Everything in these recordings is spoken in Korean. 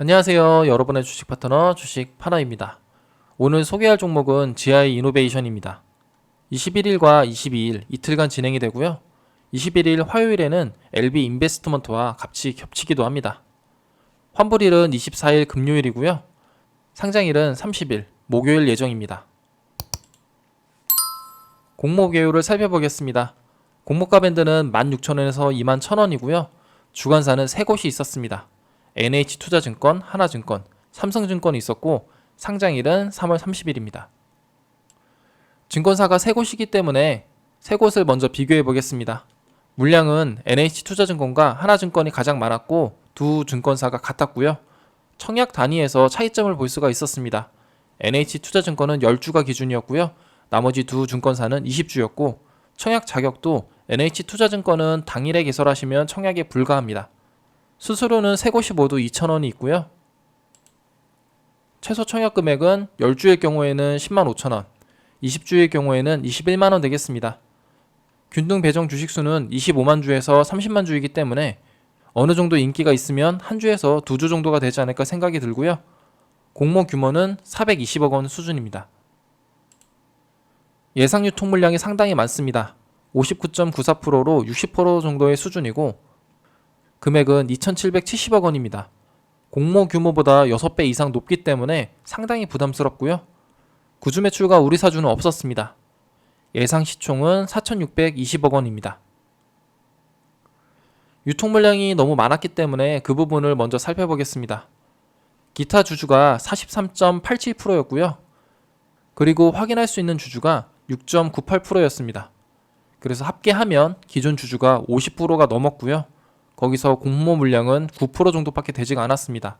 안녕하세요. 여러분의 주식 파트너 주식 파너입니다. 오늘 소개할 종목은 GI 이노베이션입니다. 21일과 22일 이틀간 진행이 되고요. 21일 화요일에는 LB 인베스트먼트와 같이 겹치기도 합니다. 환불일은 24일 금요일이고요. 상장일은 30일 목요일 예정입니다. 공모 개요를 살펴보겠습니다. 공모가 밴드는 16,000원에서 21,000원이고요. 주관사는 세 곳이 있었습니다. NH투자증권, 하나증권, 삼성증권이 있었고 상장일은 3월 30일입니다. 증권사가 세 곳이기 때문에 세 곳을 먼저 비교해 보겠습니다. 물량은 NH투자증권과 하나증권이 가장 많았고 두 증권사가 같았고요. 청약 단위에서 차이점을 볼 수가 있었습니다. NH투자증권은 10주가 기준이었고요. 나머지 두 증권사는 20주였고 청약 자격도 NH투자증권은 당일에 개설하시면 청약에 불가합니다. 수수료는 세 곳이 모두 2,000원이 있고요. 최소 청약 금액은 10주의 경우에는 10만 5천원, 20주의 경우에는 21만 원 되겠습니다. 균등 배정 주식수는 25만 주에서 30만 주이기 때문에 어느 정도 인기가 있으면 한 주에서 두 주 정도가 되지 않을까 생각이 들고요. 공모 규모는 420억 원 수준입니다. 예상 유통 물량이 상당히 많습니다. 59.94%로 60% 정도의 수준이고 금액은 2,770억 원입니다. 공모 규모보다 6배 이상 높기 때문에 상당히 부담스럽고요. 구주 매출과 우리 사주는 없었습니다. 예상 시총은 4,620억 원입니다. 유통 물량이 너무 많았기 때문에 그 부분을 먼저 살펴보겠습니다. 기타 주주가 43.87%였고요. 그리고 확인할 수 있는 주주가 6.98%였습니다. 그래서 합계하면 기존 주주가 50%가 넘었고요. 거기서 공모 물량은 9% 정도밖에 되지가 않았습니다.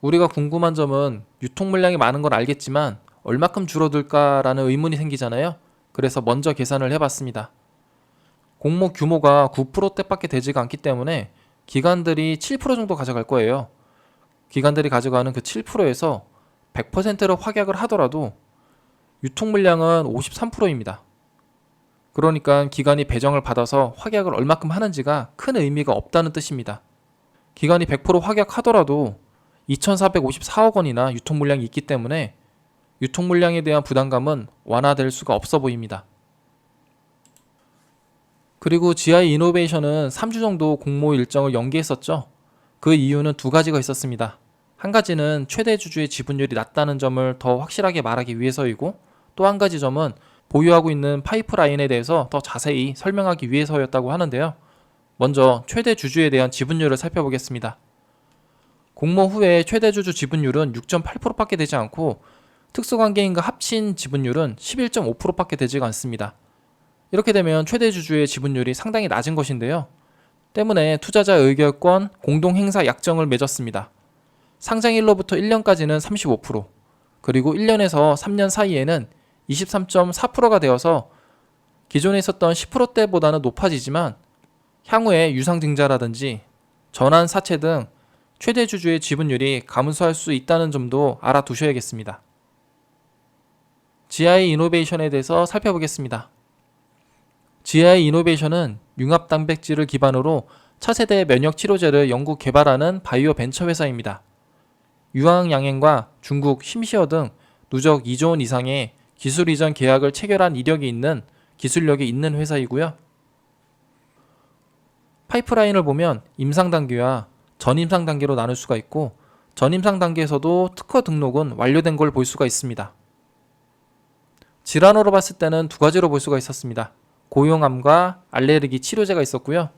우리가 궁금한 점은 유통 물량이 많은 걸 알겠지만 얼마큼 줄어들까라는 의문이 생기잖아요. 그래서 먼저 계산을 해봤습니다. 공모 규모가 9%대밖에 되지가 않기 때문에 기관들이 7% 정도 가져갈 거예요. 기관들이 가져가는 그 7%에서 100%로 확약을 하더라도 유통 물량은 53%입니다. 그러니까 기관이 배정을 받아서 확약을 얼마큼 하는지가 큰 의미가 없다는 뜻입니다. 기관이 100% 확약하더라도 2,454억 원이나 유통 물량이 있기 때문에 유통 물량에 대한 부담감은 완화될 수가 없어 보입니다. 그리고 GI 이노베이션은 3주 정도 공모 일정을 연기했었죠. 그 이유는 두 가지가 있었습니다. 한 가지는 최대 주주의 지분율이 낮다는 점을 더 확실하게 말하기 위해서이고 또 한 가지 점은 보유하고 있는 파이프라인에 대해서 더 자세히 설명하기 위해서였다고 하는데요. 먼저 최대 주주에 대한 지분율을 살펴보겠습니다. 공모 후에 최대 주주 지분율은 6.8%밖에 되지 않고 특수관계인과 합친 지분율은 11.5%밖에 되지가 않습니다. 이렇게 되면 최대 주주의 지분율이 상당히 낮은 것인데요. 때문에 투자자 의결권 공동 행사 약정을 맺었습니다. 상장일로부터 1년까지는 35%, 그리고 1년에서 3년 사이에는 23.4%가 되어서 기존에 있었던 10%대보다는 높아지지만 향후에 유상증자라든지 전환 사채 등 최대 주주의 지분율이 감소할 수 있다는 점도 알아두셔야겠습니다. GI 이노베이션에 대해서 살펴보겠습니다. GI 이노베이션은 융합 단백질을 기반으로 차세대 면역 치료제를 연구 개발하는 바이오 벤처 회사입니다. 유황 양행과 중국 심시어 등 누적 2조 원 이상의 기술 이전 계약을 체결한 이력이 있는 기술력이 있는 회사이고요. 파이프라인을 보면 임상 단계와 전임상 단계로 나눌 수가 있고 전임상 단계에서도 특허 등록은 완료된 걸 볼 수가 있습니다. 질환으로 봤을 때는 두 가지로 볼 수가 있었습니다. 고용암과 알레르기 치료제가 있었고요.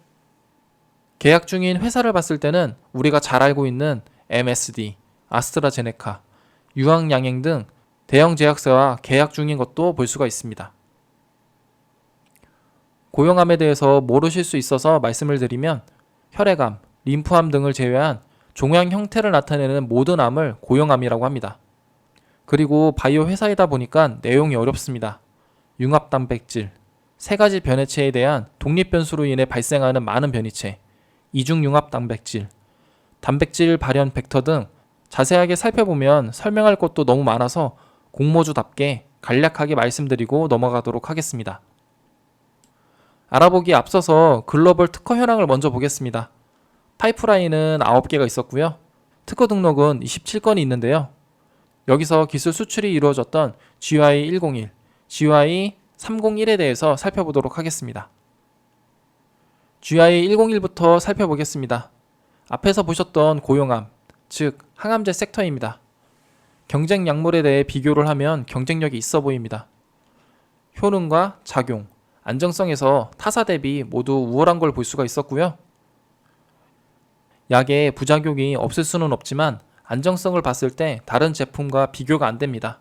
계약 중인 회사를 봤을 때는 우리가 잘 알고 있는 MSD, 아스트라제네카, 유황양행 등 대형 제약사와 계약 중인 것도 볼 수가 있습니다. 고용암에 대해서 모르실 수 있어서 말씀을 드리면 혈액암, 림프암 등을 제외한 종양 형태를 나타내는 모든 암을 고용암이라고 합니다. 그리고 바이오 회사이다 보니까 내용이 어렵습니다. 융합 단백질, 세 가지 변해체에 대한 독립 변수로 인해 발생하는 많은 변이체, 이중 융합 단백질, 단백질 발현 벡터 등 자세하게 살펴보면 설명할 것도 너무 많아서 공모주답게 간략하게 말씀드리고 넘어가도록 하겠습니다. 알아보기 앞서서 글로벌 특허 현황을 먼저 보겠습니다. 파이프라인은 9개가 있었고요. 특허 등록은 27건이 있는데요. 여기서 기술 수출이 이루어졌던 GY101, GY301에 대해서 살펴보도록 하겠습니다. GY101부터 살펴보겠습니다. 앞에서 보셨던 고용암, 즉 항암제 섹터입니다. 경쟁 약물에 대해 비교를 하면 경쟁력이 있어 보입니다. 효능과 작용, 안정성에서 타사 대비 모두 우월한 걸 볼 수가 있었고요. 약의 부작용이 없을 수는 없지만 안정성을 봤을 때 다른 제품과 비교가 안 됩니다.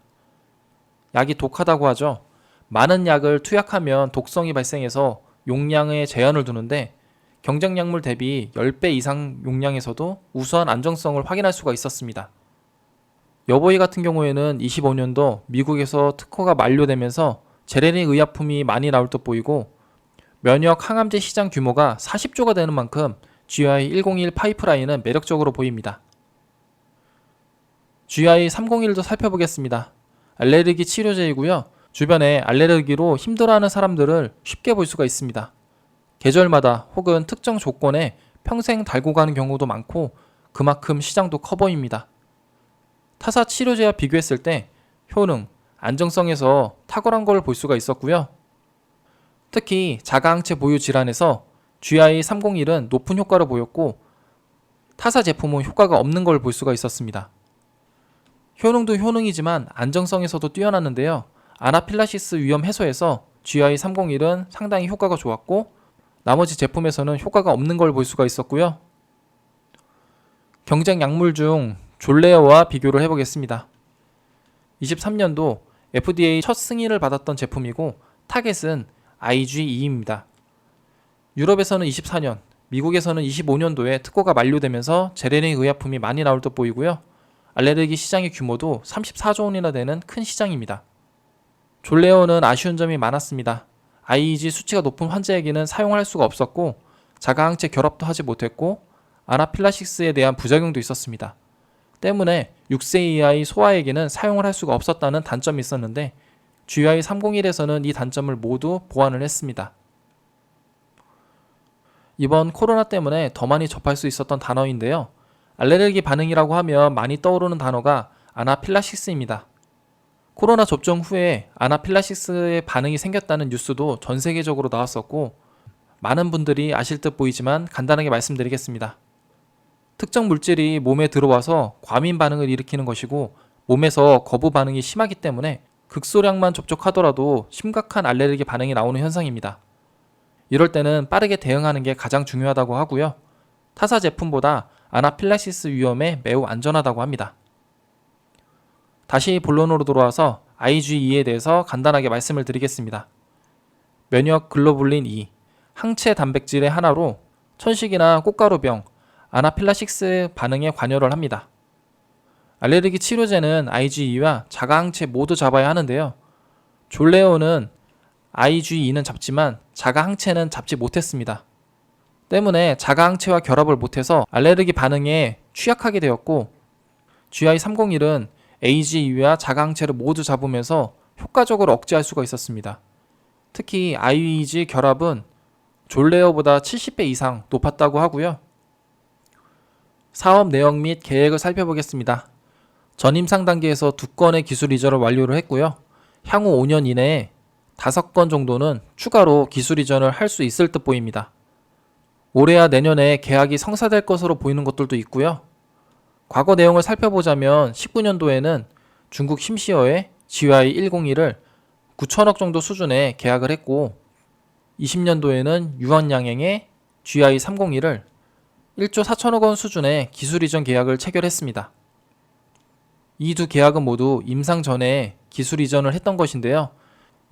약이 독하다고 하죠. 많은 약을 투약하면 독성이 발생해서 용량에 제한을 두는데 경쟁 약물 대비 10배 이상 용량에서도 우수한 안정성을 확인할 수가 있었습니다. 여보이 같은 경우에는 25년도 미국에서 특허가 만료되면서 제레닉 의약품이 많이 나올 듯 보이고 면역 항암제 시장 규모가 40조가 되는 만큼 GI101 파이프라인은 매력적으로 보입니다. GI301도 살펴보겠습니다. 알레르기 치료제이고요. 주변에 알레르기로 힘들어하는 사람들을 쉽게 볼 수가 있습니다. 계절마다 혹은 특정 조건에 평생 달고 가는 경우도 많고 그만큼 시장도 커 보입니다. 타사 치료제와 비교했을 때 효능, 안정성에서 탁월한 걸 볼 수가 있었고요. 특히 자가항체 보유 질환에서 GI301은 높은 효과를 보였고 타사 제품은 효과가 없는 걸 볼 수가 있었습니다. 효능도 효능이지만 안정성에서도 뛰어났는데요. 아나필라시스 위험 해소에서 GI301은 상당히 효과가 좋았고 나머지 제품에서는 효과가 없는 걸 볼 수가 있었고요. 경쟁 약물 중 졸레어와 비교를 해보겠습니다. 23년도 FDA 첫 승인을 받았던 제품이고 타겟은 IG2입니다. 유럽에서는 24년, 미국에서는 25년도에 특허가 만료되면서 제레닉 의약품이 많이 나올 듯 보이고요. 알레르기 시장의 규모도 34조 원이나 되는 큰 시장입니다. 졸레어는 아쉬운 점이 많았습니다. IEG 수치가 높은 환자에게는 사용할 수가 없었고 자가항체 결합도 하지 못했고 아나필라식스에 대한 부작용도 있었습니다. 때문에 6세 이하의 소아에게는 사용을 할 수가 없었다는 단점이 있었는데 GI 301에서는 이 단점을 모두 보완을 했습니다. 이번 코로나 때문에 더 많이 접할 수 있었던 단어인데요. 알레르기 반응이라고 하면 많이 떠오르는 단어가 아나필라식스입니다. 코로나 접종 후에 아나필라시스의 반응이 생겼다는 뉴스도 전 세계적으로 나왔었고 많은 분들이 아실 듯 보이지만 간단하게 말씀드리겠습니다. 특정 물질이 몸에 들어와서 과민 반응을 일으키는 것이고 몸에서 거부 반응이 심하기 때문에 극소량만 접촉하더라도 심각한 알레르기 반응이 나오는 현상입니다. 이럴 때는 빠르게 대응하는 게 가장 중요하다고 하고요. 타사 제품보다 아나필라시스 위험에 매우 안전하다고 합니다. 다시 본론으로 돌아와서 IgE에 대해서 간단하게 말씀을 드리겠습니다. 면역 글로불린 E, 항체 단백질의 하나로 천식이나 꽃가루병, 아나필라식스 반응에 관여를 합니다. 알레르기 치료제는 IgE와 자가항체 모두 잡아야 하는데요. 졸레오는 IgE는 잡지만 자가항체는 잡지 못했습니다. 때문에 자가항체와 결합을 못해서 알레르기 반응에 취약하게 되었고 GI301은 AGE와 자가항체를 모두 잡으면서 효과적으로 억제할 수가 있었습니다. 특히 IEG 결합은 졸레어보다 70배 이상 높았다고 하고요. 사업 내용 및 계획을 살펴보겠습니다. 전임상 단계에서 두 건의 기술 이전을 완료를 했고요. 향후 5년 이내에 다섯 건 정도는 추가로 기술 이전을 할 수 있을 듯 보입니다. 올해와 내년에 계약이 성사될 것으로 보이는 것들도 있고요. 과거 내용을 살펴보자면 19년도에는 중국 심시어의 GY101을 9천억 정도 수준에 계약을 했고 20년도에는 유한양행의 GI301을 1조 4천억 원 수준의 기술 이전 계약을 체결했습니다. 이 두 계약은 모두 임상 전에 기술 이전을 했던 것인데요.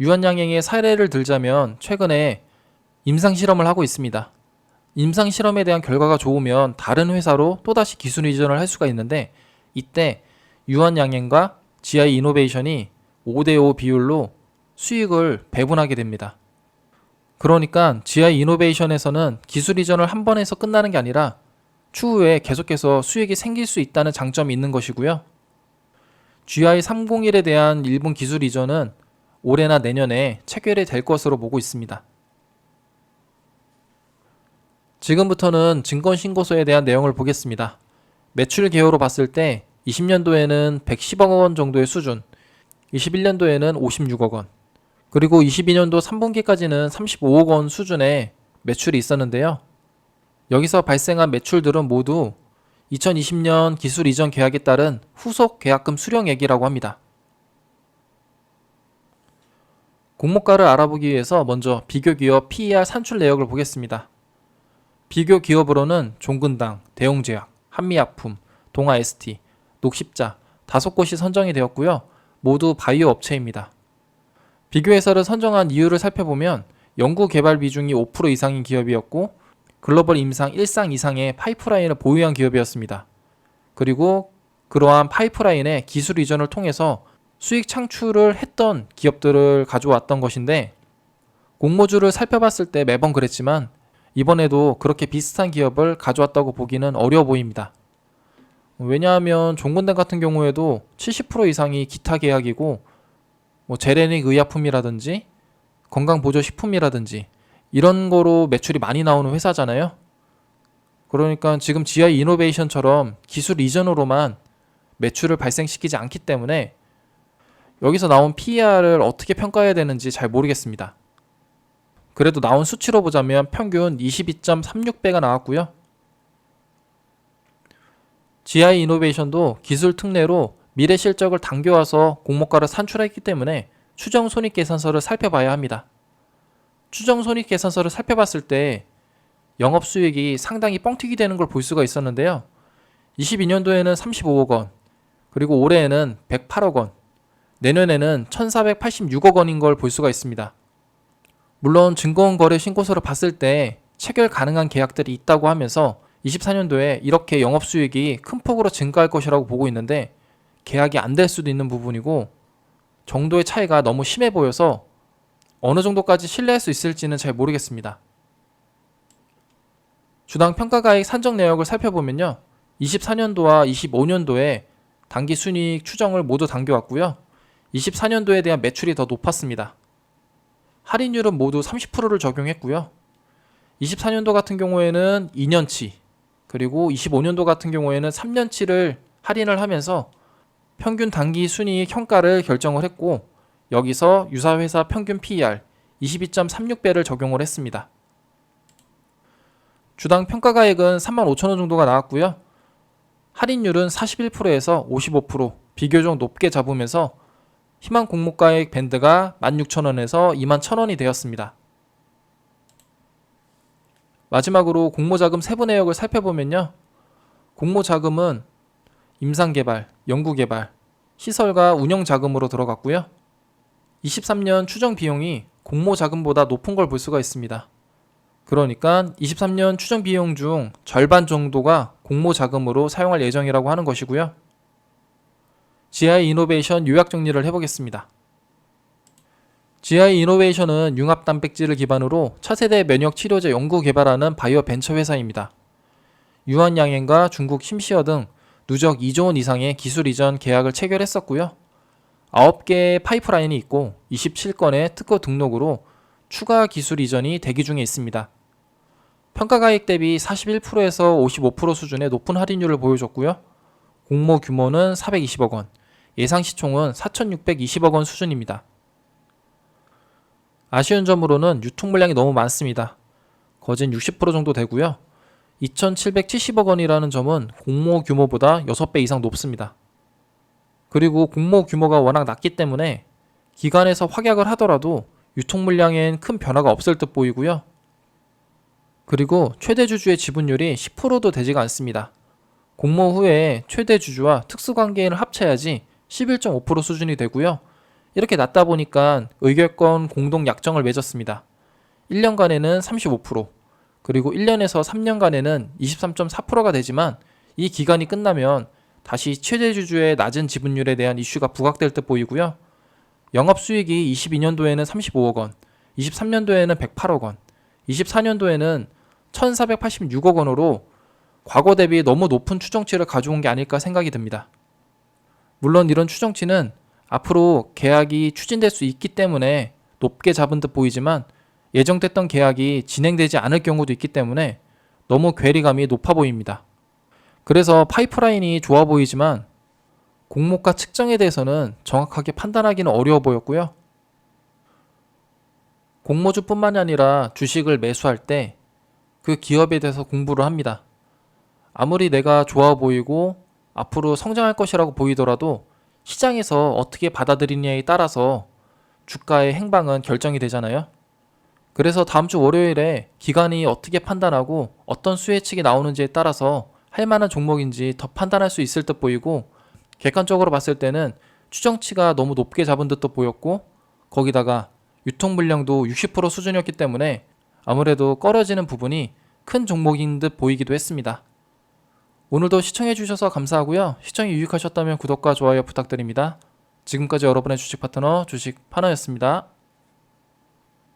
유한양행의 사례를 들자면 최근에 임상 실험을 하고 있습니다. 임상 실험에 대한 결과가 좋으면 다른 회사로 또다시 기술 이전을 할 수가 있는데 이때 유한양행과 GI 이노베이션이 5대5 비율로 수익을 배분하게 됩니다. 그러니까 GI 이노베이션에서는 기술 이전을 한 번 해서 끝나는 게 아니라 추후에 계속해서 수익이 생길 수 있다는 장점이 있는 것이고요. GI 301에 대한 일본 기술 이전은 올해나 내년에 체결이 될 것으로 보고 있습니다. 지금부터는 증권신고서에 대한 내용을 보겠습니다. 매출 개요로 봤을 때 20년도에는 110억 원 정도의 수준, 21년도에는 56억 원, 그리고 22년도 3분기까지는 35억 원 수준의 매출이 있었는데요. 여기서 발생한 매출들은 모두 2020년 기술 이전 계약에 따른 후속 계약금 수령액이라고 합니다. 공모가를 알아보기 위해서 먼저 비교 기업 PER 산출 내역을 보겠습니다. 비교 기업으로는 종근당, 대웅제약, 한미약품, 동아ST, 녹십자 다섯 곳이 선정이 되었고요. 모두 바이오 업체입니다. 비교 회사를 선정한 이유를 살펴보면 연구 개발 비중이 5% 이상인 기업이었고 글로벌 임상 1상 이상의 파이프라인을 보유한 기업이었습니다. 그리고 그러한 파이프라인의 기술 이전을 통해서 수익 창출을 했던 기업들을 가져왔던 것인데 공모주를 살펴봤을 때 매번 그랬지만 이번에도 그렇게 비슷한 기업을 가져왔다고 보기는 어려워 보입니다. 왜냐하면 종군대 같은 경우에도 70% 이상이 기타 계약이고 뭐 제레닉 의약품이라든지 건강보조식품이라든지 이런 거로 매출이 많이 나오는 회사잖아요. 그러니까 지금 GI 이노베이션처럼 기술 이전으로만 매출을 발생시키지 않기 때문에 여기서 나온 PER을 어떻게 평가해야 되는지 잘 모르겠습니다. 그래도 나온 수치로 보자면 평균 22.36배가 나왔고요. GI 이노베이션도 기술 특례로 미래 실적을 당겨와서 공모가를 산출했기 때문에 추정 손익 계산서를 살펴봐야 합니다. 추정 손익 계산서를 살펴봤을 때 영업 수익이 상당히 뻥튀기 되는 걸 볼 수가 있었는데요. 22년도에는 35억 원, 그리고 올해에는 108억 원, 내년에는 1486억 원인 걸 볼 수가 있습니다. 물론 증권거래 신고서를 봤을 때 체결 가능한 계약들이 있다고 하면서 24년도에 이렇게 영업 수익이 큰 폭으로 증가할 것이라고 보고 있는데 계약이 안 될 수도 있는 부분이고 정도의 차이가 너무 심해 보여서 어느 정도까지 신뢰할 수 있을지는 잘 모르겠습니다. 주당 평가가액 산정 내역을 살펴보면요. 24년도와 25년도에 단기 순이익 추정을 모두 당겨왔고요. 24년도에 대한 매출이 더 높았습니다. 할인율은 모두 30%를 적용했고요. 24년도 같은 경우에는 2년치, 그리고 25년도 같은 경우에는 3년치를 할인을 하면서 평균 단기 순이익 평가를 결정을 했고 여기서 유사회사 평균 PER 22.36배를 적용을 했습니다. 주당 평가가액은 35,000원 정도가 나왔고요. 할인율은 41%에서 55% 비교적 높게 잡으면서 희망 공모가액 밴드가 16,000원에서 21,000원이 되었습니다. 마지막으로 공모자금 세부 내역을 살펴보면요. 공모자금은 임상개발, 연구개발, 시설과 운영 자금으로 들어갔고요. 23년 추정 비용이 공모 자금보다 높은 걸 볼 수가 있습니다. 그러니까 23년 추정 비용 중 절반 정도가 공모 자금으로 사용할 예정이라고 하는 것이고요. GI 이노베이션 요약 정리를 해보겠습니다. GI 이노베이션은 융합 단백질을 기반으로 차세대 면역 치료제 연구 개발하는 바이오 벤처 회사입니다. 유한양행과 중국 심시어 등 누적 2조 원 이상의 기술 이전 계약을 체결했었고요. 9개의 파이프라인이 있고 27건의 특허 등록으로 추가 기술 이전이 대기 중에 있습니다. 평가가액 대비 41%에서 55% 수준의 높은 할인율을 보여줬고요. 공모 규모는 420억 원, 예상 시총은 4,620억 원 수준입니다. 아쉬운 점으로는 유통 물량이 너무 많습니다. 거진 60% 정도 되고요. 2,770억 원이라는 점은 공모 규모보다 6배 이상 높습니다. 그리고 공모 규모가 워낙 낮기 때문에 기관에서 확약을 하더라도 유통 물량엔 큰 변화가 없을 듯 보이고요. 그리고 최대 주주의 지분율이 10%도 되지가 않습니다. 공모 후에 최대 주주와 특수관계인을 합쳐야지 11.5% 수준이 되고요. 이렇게 낮다 보니까 의결권 공동 약정을 맺었습니다. 1년간에는 35%, 그리고 1년에서 3년간에는 23.4%가 되지만 이 기간이 끝나면 다시 최대 주주의 낮은 지분율에 대한 이슈가 부각될 듯 보이고요. 영업 수익이 22년도에는 35억 원, 23년도에는 108억 원, 24년도에는 1,486억 원으로 과거 대비 너무 높은 추정치를 가져온 게 아닐까 생각이 듭니다. 물론 이런 추정치는 앞으로 계약이 추진될 수 있기 때문에 높게 잡은 듯 보이지만 예정됐던 계약이 진행되지 않을 경우도 있기 때문에 너무 괴리감이 높아 보입니다. 그래서 파이프라인이 좋아 보이지만 공모가 측정에 대해서는 정확하게 판단하기는 어려워 보였고요. 공모주뿐만이 아니라 주식을 매수할 때 그 기업에 대해서 공부를 합니다. 아무리 내가 좋아 보이고 앞으로 성장할 것이라고 보이더라도 시장에서 어떻게 받아들이냐에 따라서 주가의 행방은 결정이 되잖아요. 그래서 다음 주 월요일에 기관이 어떻게 판단하고 어떤 수혜측이 나오는지에 따라서 할 만한 종목인지 더 판단할 수 있을 듯 보이고 객관적으로 봤을 때는 추정치가 너무 높게 잡은 듯도 보였고 거기다가 유통 물량도 60% 수준이었기 때문에 아무래도 꺼려지는 부분이 큰 종목인 듯 보이기도 했습니다. 오늘도 시청해주셔서 감사하고요. 시청이 유익하셨다면 구독과 좋아요 부탁드립니다. 지금까지 여러분의 주식 파트너 주식 파너였습니다.